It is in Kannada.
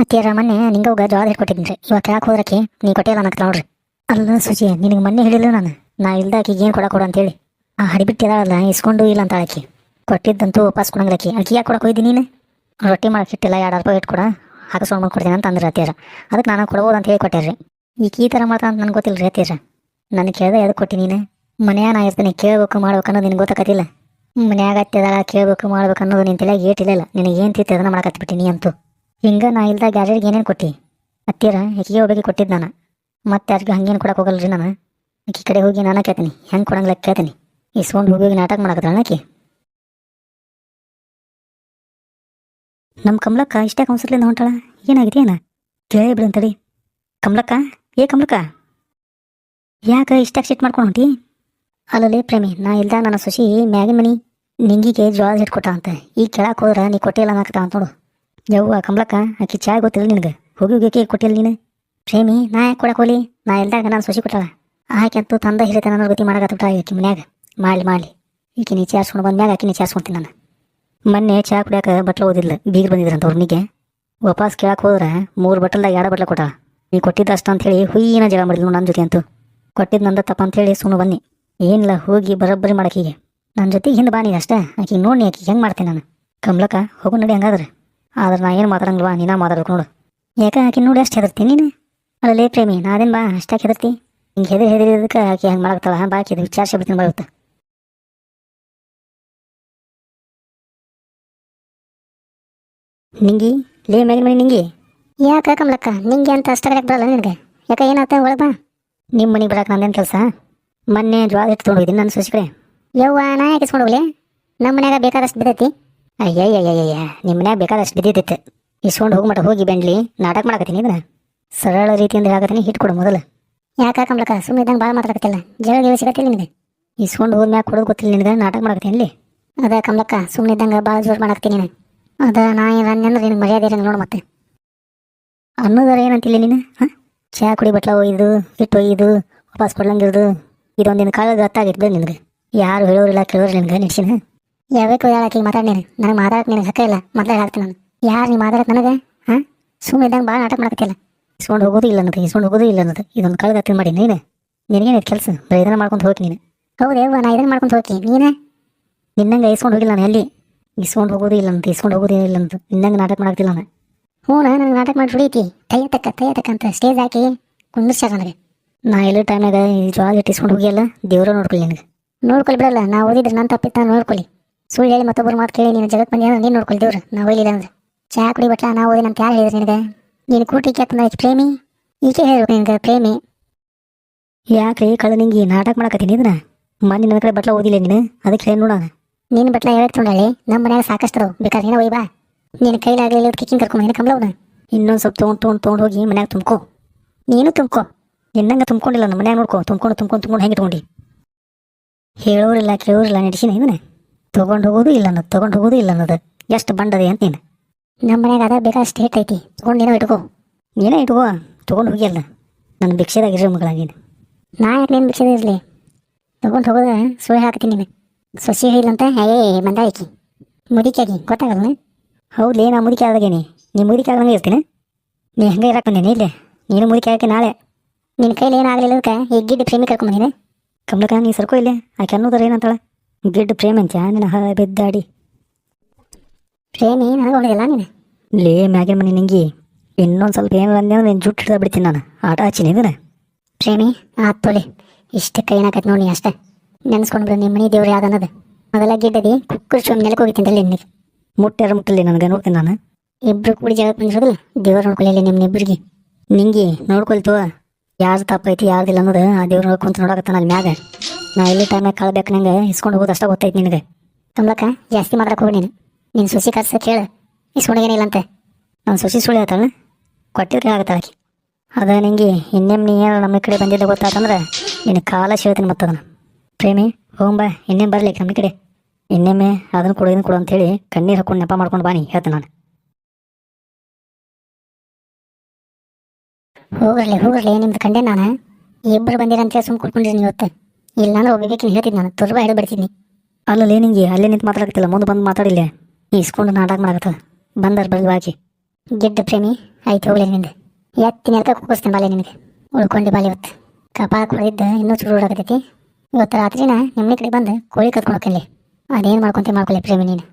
ಅತ್ತಿಯರ ಮೊನ್ನೆ ನಿಂಗೆ ಜೋಳ ಹಿಡ್ಕೊಟ್ಟಿದ್ದೀನಿ ರೀ. ಇವಾಗ ಯಾಕೆ ಹೋದ್ರಕ್ಕೆ ನೀ ಕೊಟ್ಟಿಲ್ಲ ಅನ್ನಕ್ಕೆ ನೋಡ್ರಿ. ಅಲ್ಲ ಸುಜಿ, ನಿನಗೆ ಮೊನ್ನೆ ಹೇಳಿಲ್ಲ ನಾನು. ನಾ ಇಲ್ದಾಕಿ ಏನು ಕೊಡ ಕೊಡು ಅಂತೇಳಿ. ಆ ಹಡಿಬಿಟ್ಟು ಇಸ್ಕೊಂಡು ಇಲ್ಲ ಅಂತ ಆಕಿ ಕೊಟ್ಟಿದ್ದಂತೂ ವಾಪಸ್ ಕೊಡಂಗಿಲ್ಲಕಿ. ಆಕಿ ಯಾಕೆ ಕೊಡಕ್ಕೆ ಹೋಯ್ದಿ ನೀನು? ರೊಟ್ಟಿ ಮಾಡಕ್ಕೆ ಇಟ್ಟಿಲ್ಲ ಎರಡು ರೂಪಾಯಿ ಇಟ್ಕೊಡ ಹಾಕಿಸ್ಕೊಂಡು ಕೊಡ್ತೀನಿ ಅಂತ ಅಂದ್ರೆ ಅತ್ತಿಯರ. ಅದಕ್ಕೆ ನಾನು ಕೊಡ್ಬೋದು ಅಂತ ಹೇಳಿ ಕೊಟ್ಟೆ ರೀ ಈಗ ಈ ಥರ ಮಾಡ್ತಾ ಅಂತ ನನಗೆ ಗೊತ್ತಿಲ್ಲ ರೀ ಅತ್ತಿಯರ. ನನಗೆ ಕೇಳ್ದೆ ಎದಕ್ಕೆ ಕೊಟ್ಟಿ ನೀನು? ಮನ್ಯಾಗ ನಾ ಇರ್ತೀನಿ ಕೇಳಬೇಕು ಮಾಡ್ಬೇಕು ಅನ್ನೋದು ನಿನಗೆ ಗೊತ್ತಾಗತ್ತಿಲ್ಲ ಮನ್ಯಾಗ ಹತ್ತಿದಾರ ಕೇಳಬೇಕು ಮಾಡ್ಬೇಕು ಅನ್ನೋದು ನಿನ್ನ ತಲೆಯಾಗ ಏಟಿಲ್ಲ ನಿನಗೆ ಏನು ತಿತ್ತು ಅದನ್ನ ಮಾಡಕತ್ಬಿಟ್ಟಿ ನೀ ಅಂತೂ. ಹಿಂಗೆ ನಾ ಇಲ್ದ ಯಾರ್ಯಾರಿಗೆ ಏನೇನು ಕೊಟ್ಟಿ? ಅತ್ತೀರ ಆಕಿಗೆ ಒಬ್ಬಗೆ ಕೊಟ್ಟಿದ್ದು ನಾನು. ಮತ್ತೆ ಯಾರಿಗೂ ಹಂಗೇನು ಕೊಡಕ್ಕೆ ಹೋಗಲ್ಲ ರೀ ನಾನು? ಆಕಿ ಕಡೆ ಹೋಗಿ ನಾನು ಕೇಳ್ತೀನಿ. ಹೆಂಗೆ ಕೊಡಂಗಿಲ್ಲ ಕೇಳ್ತೀನಿ. ಇಸ್ಕೊಂಡು ಹೋಗಿ ಹೋಗಿ ನಾಟಕ ಮಾಡಕತ್ತಾಳ ಆಕಿ. ನಮ್ಮ ಕಮಲಕ್ಕ ಇಷ್ಟೇ ಕೌನ್ಸಿಲಿಂದ ಹೊಂಟಾಳ? ಏನಾಗಿದೆ ಏನ? ಕೇಳಿ ಬಿಡು ಅಂತಡಿ ಕಮಲಕ್ಕ? ಏ ಕಮಲಕ್ಕ? ಯಾಕೆ ಇಷ್ಟಾಗಿ ಸಿಟ್ ಮಾಡ್ಕೊಂಡು ಹೊಂಟಿ? ಅಲ್ಲಲ್ಲಿ ಪ್ರೇಮಿ, ನಾ ಇಲ್ದ ನನ್ನ ಸುಶಿ ಮ್ಯಾಗಿನ ಮನಿ ನಿಂಗಿಗೆ ಜೋಳ ಹಿಟ್ಕೊಟ್ಟ ಅಂತ. ಈಗ ಕೇಳಕ್ಕೆ ಹೋದ್ರೆ ನೀ ಕೊಟ್ಟಿಲ್ಲ ಅನ್ನಕತ್ತ ಅಂತ ನೋಡು. ಯವ್ವ ಕಮಲಕ್ಕ ಆಕಿ ಚಾಯ್ ಗೊತ್ತಿಲ್ಲ ನಿನಗೆ. ಹೋಗಿ ಹೋಗಿ ಕೊಟ್ಟಿಲ್ಲ ನೀನು? ಪ್ರೇಮಿ, ನಾ ಯಾಕೆ ಕೊಡಕ್ಕೆ ಹೋಲಿ ನಾ ಇಲ್ದಾಗ ನಾನು ಸೊಸಿ ಕೊಟ್ಟಾಳ ಆಕೆಂತೂ ತಂದ ಹಿರಿತ ನನ್ನ ಗತಿ ಮಾಡಕತ್ತ ಆಕಿ ಮನ್ಯಾಗ. ಮಾಡಲಿ ಮಾಡಲಿ. ಈಕಿ ನೀ ಚಾರ್ಸ್ಕೊಂಡು ಬಂದ್ಮ್ಯಾಗ ಆಕೆ ನೀ ಚಾರ್ಸ್ಕೊಂತೀನಿ ನಾನು. ಮೊನ್ನೆ ಚಾ ಕುಡಿಯಾಕ ಬಟ್ಲು ಓದಿಲ್ಲ ಬೀಗ್ರು ಬಂದಿದ್ರಂತ ಅವ್ರನಿಗೆ. ವಾಪಸ್ ಕೇಳಕ್ಕೆ ಹೋದ್ರೆ ಮೂರು ಬಟ್ಟಲ್ದಾಗ ಎರಡು ಬಟ್ಲ ಕೊಟ್ಟ ನೀ ಕೊಟ್ಟಿದ್ದ ಅಷ್ಟು ಅಂತ ಹೇಳಿ ಹುಯ್ಯಿನ ಜಗಳ ಮಾಡಿದ್ಲು ನನ್ನ ಜೊತೆ ಅಂತೂ. ಕೊಟ್ಟಿದ್ದು ನಂದ ತಪ್ಪ ಅಂತ ಹೇಳಿ ಸುಮ್ಮನೆ ಬನ್ನಿ. ಏನಿಲ್ಲ, ಹೋಗಿ ಬರೋಬ್ಬರಿ ಮಾಡಕ್ಕೀಗೆ ನನ್ನ ಜೊತೆ ಹಿಂದೆ ಬಾ ನೀನು ಅಷ್ಟೇ. ಆಕಿ ನೋಡಿ ಆಕಿ ಹೆಂಗೆ ಮಾಡ್ತೀನಿ ನಾನು. ಕಮ್ಲಕ್ಕ ಹೋಗು ನಡಿ ಹಂಗಾದ್ರೆ. ಆದ್ರೆ ನಾ ಏನು ಮಾತಾಡಂಗಿಲ್ವಾ? ನೀನಾ ಮಾತಾಡ್ಬೇಕು ನೋಡು. ಯಾಕೆ ಆಕೆ ನೋಡಿ ಅಷ್ಟು ಹೆದರ್ತಿ ನೀನು? ಅಲ್ಲೇ ಪ್ರೇಮಿ ನಾದೇನು ಬಾ ಅಷ್ಟಾಗಿ ಹೆದರ್ತಿ? ಹಿಂಗೆ ಹೆದರಿ ಹೆದರಿದಕ್ಕೆ ಆಕೆ ಹಂಗೆ ಮಾಡಕ್ತಾಳ ಬಾಕಿ ಇದು ವಿಚಾರಿಸಿ ಬಿಡ್ತೀನಿ ಬರುತ್ತೆ ನಿಂಗಿ, ಲೇ ಮೇಲಿನ ಮನೆ ನಿಂಗಿ. ಯಾಕೆ ಕಮಲಕ್ಕ? ನಿಂಗೆ ಅಂತ ಅಷ್ಟ ಬರಲ್ಲ ನಿನಗೆ? ಯಾಕೆ ಏನಾತ? ಒಳಗೆ ಬಾ. ನಿಮ್ಮ ಮನೆಗೆ ಬರಕ್ಕೆ ನಂದೇನು ಕೆಲಸ? ಮೊನ್ನೆ ಜ್ವಾಳ ಇಟ್ಟು ತೊಗೊಂಡು ಹೋಗಿದ್ದೀನಿ ನನ್ನ ಸೊಸಿಕಡೆ ಯವ್ವ, ನಾ ಯಾಕೆ ಇಸ್ಕೊಂಡು ಹೋಗ್ಲಿ? ನಮ್ಮ ಮನ್ಯಾಗ ಬೇಕಾದಷ್ಟು ಬಿದ್ದೈತಿ. ಅಯ್ಯಯ್ಯಯ್ಯಯ್ಯ ನಿಮ್ಮ ಮನ್ಯಾಗ ಬೇಕಾದಷ್ಟು ಬಿದ್ದಿದ್ದಿತ್ತು ಇಸ್ಕೊಂಡು ಹೋಗಿ ಮಟ್ಟ ಹೋಗಿ ಬೆಂಡ್ಲಿ, ನಾಟಕ ಮಾಡಕತ್ತೀನಿ ಇದನ್ನ. ಸರಳ ರೀತಿಯಿಂದ ಹೇಳಕತ್ತೀನಿ, ಹಿಟ್ ಕೊಡು ಮೊದಲು. ಯಾಕೆ ಕಮಲಕ್ಕ ಸುಮ್ಮನೆ ಇದ್ದಂಗೆ ಭಾಳ ಮಾತಾಡಕತ್ತಿಲ್ಲ. ಜಗಳ ಗಿಳ ಸಿಗತ್ತಿಲ್ಲ ನಿಮಗೆ ಇಸ್ಕೊಂಡು ಹೋದ್ಮ್ಯಾಗ ಕೊಡೋದು ಗೊತ್ತಿಲ್ಲ ನಿನಗೆ, ನಾಟಕ ಮಾಡಕತ್ತೀನಿ ಇಲ್ಲಿ? ಅದ ಕಮಲಕ್ಕ ಸುಮ್ಮನೆ ಇದ್ದಂಗೆ ಭಾಳ ಜೋರು ಮಾಡಕತ್ತೀನಿ ನೀನು. ಅದ ನಾ ಏನು ಅಂದ್ರೆ ನಿನಗೆ ಮರ್ಯಾದೆ ಇರಂಗಿಲ್ಲ ನೋಡು ಮತ್ತೆ. ಅನ್ನೋದಾರ ಏನಂತಿಲ್ಲ ನೀನು? ಹಾಂ? ಚಹಾ ಕುಡಿ ಬಟ್ಲ ಒಯ್ದು ಹಿಟ್ಟು ಒಯ್ದು, ವಾಪಸ್ ಕೊಡ್ಲಂಗಿರೋದು ಇದೊಂದಿನ ಕಾಲದ ಗೊತ್ತಾಗಿತ್ತು ನಿನಗೆ. ಯಾರು ಹೇಳೋರಿಲ್ಲ ಕೇಳೋರು ನಿನಗೆ ನಿಡ್ಸಿನ ಯಾವ್ಯಾಕೆ ಹೇಳಕ್ಕೆ ಮಾತಾಡಿ ನೀನು ನನಗೆ ಮಾತಾಡಕ್ಕೆ ನಿನಗೆ ಹಕ್ಕ ಇಲ್ಲ. ಮೊದಲೇ ಹಾಕ್ತೀನಿ ನಾನು. ಯಾರು ನೀ ಮಾತಾಡಕ್ಕೆ ನನಗೆ? ಹಾಂ? ಸುಮ್ಮನೆ ಇದ್ದಂಗೆ ಭಾಳ ನಾಟಕ ಮಾಡಕತ್ತಿಲ್ಲ ಇಸ್ಕೊಂಡು ಹೋಗೋದು ಇಲ್ಲ ಅನ್ನೋದು ಇಸ್ಕೊಂಡು ಹೋಗೋದು ಇಲ್ಲ ಅನ್ನೋದು. ಇದೊಂದು ಕಳೆದ ಮಾಡಿ ನೀನು. ನಿನಗೇನು ಕೆಲಸ? ಬರೀ ಇದನ್ನ ಮಾಡ್ಕೊಂಡು ಹೋಗಿ ನೀನು. ಹೌದೇ ನಾ ಇದನ್ನ ಮಾಡ್ಕೊಂಡು ಹೋಗಿ. ನೀನೇ? ನಿನ್ನಂಗೆ ಇಸ್ಕೊಂಡು ಹೋಗಿಲ್ಲ ನಾನು ಎಲ್ಲಿ? ಇಸ್ಕೊಂಡು ಹೋಗೋದು ಇಲ್ಲ ಅಂತ ಇಸ್ಕೊಂಡು ಹೋಗೋದು ಇಲ್ಲ ಅಂತ ನಿನ್ನಂಗೆ ನಾಟಕ ಮಾಡಕ್ತಿಲ್ಲ ನಾನು. ಹ್ಞೂ ನನಗೆ ನಾಟಕ ಮಾಡಿ ಹೊಡೀತಿ. ತಯ್ಯ ತಕ್ಕ ತಯ್ಯ ತಕ್ಕ ಅಂತ ಸ್ಟೇಜ್ ಹಾಕಿ ಕುಂದಿರ್ಸ್ಯಾರ ನನಗೆ. ನಾ ಎಲ್ಲ ಟೈಮ್ನಾಗ ಈ ಜ್ವಾಲ ಇಟ್ಟು ಇಸ್ಕೊಂಡು ಹೋಗಿಯಲ್ಲ? ದೇವ್ರ ನೋಡ್ಕೊಳ್ಳಿ ನಿನಗೆ. ನೋಡ್ಕೊಳ್ಳಿ ಬಿಡಲ್ಲ ನಾ ಓದಿದ್ರೆ ನನ್ನ ತಪ್ಪಿತ್ತ ನೋಡ್ಕೊಳ್ಳಿ ಸುಳ್ಳು ಹೇಳಿ ಮತ್ತೊಬ್ಬರು ಮಾತು ಕೇಳಿ ನೀನು ಜಗತ್ ಬಂದಿ ನೀನು ನೋಡ್ಕೊಳ್ಳಿ ನಾವು ಒಯ್ಲಿಲ್ಲ ಅಂದ್ರೆ. ಚಹಾ ಕುಡಿ ಬಟ್ಲ ನಾ ಓದಿ ಅಂತ ಯಾರು ಹೇಳಿದ್ರು ನಿನಗೆ. ನೀನು ಕೂಟಿ ಕೇಳ್ತಾನ ಈಕೆ ಪ್ರೇಮಿ. ಈಕೆ ಹೇಳ್ಬೇಕು ನಿನಗೆ ಪ್ರೇಮಿ. ಯಾಕೆ ಕಳ್ಳ ನಿಂಗೆ ನಾಟಕ ಮಾಡಕತ್ತೀನಿ ಇದನ್ನ? ಮೊನ್ನೆ ನನ್ನ ಕಡೆ ಬಟ್ಲ ಓದಿಲ್ಲ ನೀನು? ಅದಕ್ಕೆ ಹೇಳಿ ನೋಡೋಣ? ನೀನು ಬಟ್ಲ ಹೇಳಕ್ ತೊಗೊಂಡಳಿ ನಮ್ಮ ಮನ್ಯಾಗ ಸಾಕಷ್ಟು ಬೇಕಾದ್ರೆ ನೀನು ಒಯ್ ಬಾ ನಿನ್ನ ಕೈಲಾಗಲಿಲ್ಲ ಕಿಕ್ಕಿಂಗ್ ಕರ್ಕೊಂಡು ನಿನ್ನ ಕಂಬಳವನ ಇನ್ನೊಂದು ಸ್ವಲ್ಪ ತೊಗೊಂಡು ತೊಗೊಂಡು ತೊಗೊಂಡು ಹೋಗಿ ಮನ್ಯಾಗ ತುಂಬ್ಕೊ. ನೀನು ತುಂಬ್ಕೊ. ನಿನ್ನಂಗೆ ತುಂಬ್ಕೊಂಡಿಲ್ಲ ನಮ್ಮ ಮನ್ಯಾಗ ನೋಡ್ಕೊ. ತುಂಬ್ಕೊಂಡು ತುಂಬ್ಕೊಂಡು ತುಂಬ್ಕೊಂಡು ಹೆಂಗೆ ತೊಗೊಂಡು? ಹೇಳೋರಿಲ್ಲ ಕೇಳೋರಿಲ್ಲ ನಡೆಸಿನ ಇವನ? ತೊಗೊಂಡು ಹೋಗೋದು ಇಲ್ಲ ಅನ್ನೋದು, ತೊಗೊಂಡು ಹೋಗೋದು ಇಲ್ಲ ಅನ್ನೋದು. ಎಷ್ಟು ಬಂಡದೆ ಅಂತ ನೀನು? ನಮ್ಮ ಮನ್ಯಾಗ ಅದ ಬೇಕಾದಷ್ಟು ಹೇಟ್ ಐತಿ. ತೊಗೊಂಡು ನೀನೋ ಇಟ್ಕೋ. ನೀನೇ ಇಟ್ಕೋ. ತೊಗೊಂಡು ಹೋಗಿಲ್ಲ ನನ್ನ ಭಿಕ್ಷೆದಾಗ ಇರೋ ಮಗಳ ನೀನು. ನಾ ಯಾಕೆ ನೀನು ಭಿಕ್ಷೆದ ಇರಲಿ? ತೊಗೊಂಡು ಹೋಗೋದ ಸುಳ್ಳು ಹಾಕ್ತೀನಿ ನೀನು ಸೊಸಿ ಹೇಳಿಲ್ಲಂತ ಏ ಬಂದ ಆಕಿ ಮುದಿಕಾಗಿ ಗೊತ್ತಾಗಲ್ಲ ಹೌದ್ಲೇ, ನಾ ಮುದಿಕೆ ಆದಾಗೇನಿ. ನೀ ಮುದಿಕೆ ಆಗಂಗೆ ಇರ್ತೀನಿ? ನೀ ಹಂಗೆ ಇರಕ್ಕೆ ಬಂದೇನಿ ಇಲ್ಲೇ? ನೀನು ಮುದಿಕೆ ಆಗಕ್ಕೆ ನಾಳೆ. ನಿನ್ನ ಕೈಲಿ ಏನಾಗಲಿಲ್ಲ ಅದಕ್ಕೆ? ಗಿಡ್ಡ ಪ್ರೇಮಿ ಕರ್ಕೊಂಬಂದಿನಿ ಕಮಲಕ ನೀ ಸರ್ಕೋ ಇಲ್ಲೇ? ಆಕೆ ಅನ್ನೋದ್ರ ಏನಂತಾಳ? ಗಿಡ್ಡ ಪ್ರೇಮ ಅಂತ ನಿನ್ನ ಹ ಬಿದ್ದಾಡಿ. ಪ್ರೇಮಿ? ನನಗೆ ಹೊಡೆದಿಲ್ಲ ನೀನು? ಲೇ ಮ್ಯಾಗಿನ ಮನೆ ನಿಂಗಿ. ಇನ್ನೊಂದು ಸ್ವಲ್ಪ ಏನು ಅಂದೆ ಅಂದ್ರೆ ನೀನು ಜುಟ್ಟು ಹಿಡ್ದ ಬಿಡ್ತೀನಿ ನಾನು. ಆಟ ಹಚ್ಚಿನಿ ಇದನ್ನ. ಪ್ರೇಮಿ? ಆತ್ ತೊಳಿ. ಇಷ್ಟೇ ಕೈನಾಕತ್ ನೋಡಿ ಅಷ್ಟೇ. ನೆನೆಸ್ಕೊಂಡು ಬಿಡು ನಿಮ್ಮ ಮನೆ ದೇವ್ರು ಯಾವ್ದು ಅನ್ನೋದು. ಮೊದಲ ಗಿಡ್ಡದಿ ಕುಕ್ಕರ್ ಚುಮ್ ನೆಲಕ್ಕೆ ಹೋಗಿದ್ದೀನಿ ನಿನಗೆ. ಮುಟ್ಟಾರ ಮುಟ್ಟಲಿ ನನಗೆ ನೋಡ್ತೀನಿ ನಾನು. ಇಬ್ರು ಕೂಡಿ ಜಾಗಕ್ಕೆ ಬಂದಿರೋದಿಲ್ಲ? ದೇವ್ರು ನೋಡ್ಕೊಳ್ಳಿ ನಿಮ್ಮ ಇಬ್ಬರಿಗೆ ನಿಂಗಿ ನೋಡ್ಕೊಳ್ತು ಯಾರ್ದು ತಪ್ಪೈತಿ ಯಾರ್ದಿಲ್ಲ ಅನ್ನೋದು ಆ ದೇವ್ರು ನೋಡ್ಕೊಂತ ನೋಡಕತ್ತಾನ ಅಲ್ಲಿ ಮ್ಯಾಗ. ನಾ ಎಲ್ಲಿ ಟೈಮ್ ಕಳ್ಬೇಕು ನಂಗೆ? ಇಸ್ಕೊಂಡು ಹೋಗೋದು ಅಷ್ಟೇ ಗೊತ್ತೈತಿ ನಿನಗೆ. ತುಂಬಕ ಜಾಸ್ತಿ ಮಾತಾಡಕ್ಕೆ ಹೋಗಿ ನೀನು. ನೀನು ಸುಸಿ ಕರ್ಸ ಕೇಳು. ಇಸ್ಕೊಂಡು ಏನಿಲ್ಲ ಅಂತೆ. ನಾನು ಸುಸಿ ಸುಳ್ಳಿ ಆತಾಳ ಕೊಟ್ಟಿದ್ರೆ ಆಗತ್ತಾಳಕಿ ಅದ ನಿಂಗೆ ಇನ್ನೇಮ್ ನೀ ಏನು ನಮ್ಮ ಕಡೆ ಬಂದಿದ್ದ ಗೊತ್ತಾತಂದ್ರೆ ನಿನ್ನ ಕಾಲ ಸೀಳ್ತೀನಿ ಮತ್ತದನ್ನ ಪ್ರೇಮಿ ಹೋಗಂಬ ಇನ್ನೇನು ಬರಲಿ ನಮ್ಮ ಕಡೆ. ಇನ್ನೊಮ್ಮೆ ಅದನ್ನು ಕೊಡು, ಇದನ್ನು ಕೊಡು ಅಂತೇಳಿ ಕಣ್ಣೀರು ಹಾಕೊಂಡು ನೆಪ ಮಾಡ್ಕೊಂಡು ಬಾನಿ ಹೇಳ್ತೀನಿ ನಾನು. ಹೋಗ್ರಲಿ ಹೋಗ್ರಲಿ. ನಿಮ್ದು ಕಂಡೆ ನಾನು? ಇಬ್ಬರು ಬಂದಿರಂತೇಳಿ ಸುಮ್ಮನೆ ಕೊಟ್ಕೊಂಡಿರಿ ಇವತ್ತು ಇಲ್ಲ ಅಂದ್ರೆ ಒಬ್ಬಕ್ಕೆ ಹೇಳ್ತಿದ್ದೆ ನಾನು ತುರ್ಬ ಹಿಡಿದು ಬಿಡ್ತಿದ್ನಿ ಅಲ್ಲಲ್ಲಿ ನಿಂಗೆ ಅಲ್ಲೇ ನಿಂತು ಮಾತಾಡಕತ್ತಿಲ್ಲ, ಮುಂದೆ ಬಂದು ಮಾತಾಡಿಲ್ಲ. ಇಸ್ಕೊಂಡು ನಾಟಕ ಮಾಡಕತ್ತದ ಬಂದರ್ ಬರ್ಲಿ ಬಾಕಿ ಗಿಡ್ಡ ಪ್ರೇಮಿ, ಆಯ್ತು ಹೋಗ್ಲಿ ನಿಂದು. ಎತ್ತಿನ ಎತ್ತ ಕೂಗಿಸ್ತೀನಿ ಬಾಲೆ ನಿನಗೆ. ಉಳ್ಕೊಂಡು ಬಾಲೆ ಇವತ್ತು. ಕಪಾಳ ಕೊಡಿದ್ದ ಇನ್ನೂ ಚೂರು ಹೊಡಕತೈತಿ ಇವತ್ತು ರಾತ್ರಿನ ನಿಮ್ಮನೆ ಕಡೆ ಬಂದು ಕೋಳಿ ಕತ್ಕೊಂಡು ಹೋಗ್ತೀನಿ ಅದೇನು ಮಾಡ್ಕೊಂತೀನಿ ಮಾಡ್ಕೊಳ್ಳಿ ಪ್ರೇಮಿ ನೀನು.